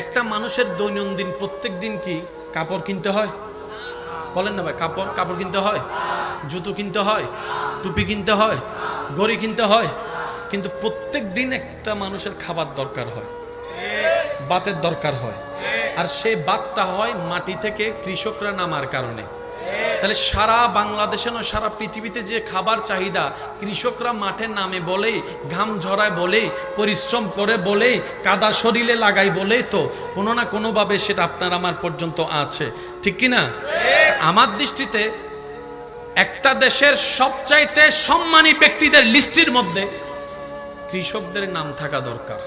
একটা মানুষের দৈনন্দিন প্রত্যেক দিন কি কাপড় কিনতে হয়? বলেন না ভাই, কাপড় কাপড় কিনতে হয়, জুতো কিনতে হয়, টুপি কিনতে হয় গড়ি কিনতে হয়, কিন্তু প্রত্যেক দিন একটা মানুষের খাবার দরকার হয়, বাতের দরকার হয়। আর সেই বাতটা হয় মাটি থেকে কৃষকরা নামার কারণে। তাহলে সারা বাংলাদেশে নয়, সারা পৃথিবীতে যে খাবার চাহিদা কৃষকরা মাঠে নামে বলেই ঘাম ঝরায় বলেই পরিশ্রম করে বলেই কাদা শরীরে লাগাই বলেই তো কোনো না কোনোভাবে সেটা আপনার আমার পর্যন্ত আছে। ঠিক কি না? আমার দৃষ্টিতে একটা দেশের সবচাইতে সম্মানী ব্যক্তিদের লিস্টির মধ্যে কৃষকদের নাম থাকা দরকার।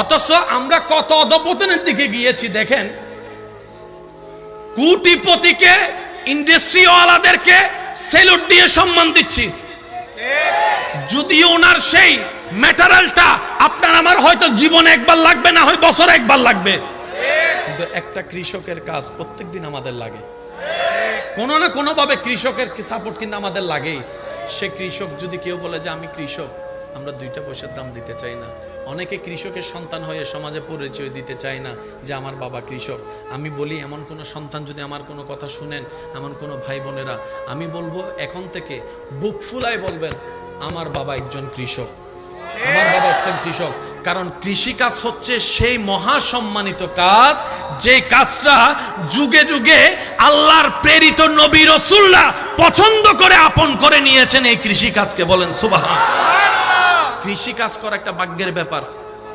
অথচ আমরা কত অধপতনের দিকে গিয়েছি দেখেন কুটিপতিকে, ইন্ডাস্ট্রিওয়ালাদেরকে সেলুট দিয়ে সম্মান দিচ্ছি। যদিও ওনার সেই ম্যাটারালটা আপনার আমার হয়তো জীবনে একবার লাগবে, না হয় বছরে একবার লাগবে। একটা কৃষকের কাজ প্রত্যেকদিন আমাদের লাগে। কোনো না কোনো ভাবে কৃষকের সাপোর্ট কিন্তু আমাদের লাগেই। সে কৃষক যদি কেউ বলে যে আমি কৃষক আমরা দুইটা পয়সার দাম দিতে চাই না। অনেকে কৃষকের সন্তান হয়ে সমাজে পরিচয় দিতে চায় না যে আমার বাবা কৃষক। আমি বলি, এমন কোনো সন্তান যদি আমার কোনো কথা শুনেন, এমন কোনো ভাই বোনেরা আমি বলব এখন থেকে বুক ফুলায় বলবেন, আমার বাবা একজন কৃষক। আমার বাবা একজন কৃষক। কারণ কৃষিকাজ হচ্ছে সেই মহা সম্মানিত কাজ, যে কাজটা যুগে যুগে আল্লাহর প্রেরিত নবী রসুল্লাহ পছন্দ করে আপন করে নিয়েছেন এই কৃষিকাজকে বলেন সুবাহ কৃষিকাজ করা একটা ভাগ্যের ব্যাপার।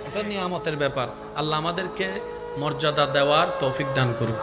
এটা নিয়ামতের ব্যাপার। আল্লাহ আমাদেরকে মর্যাদা দেওয়ার তৌফিক দান করুক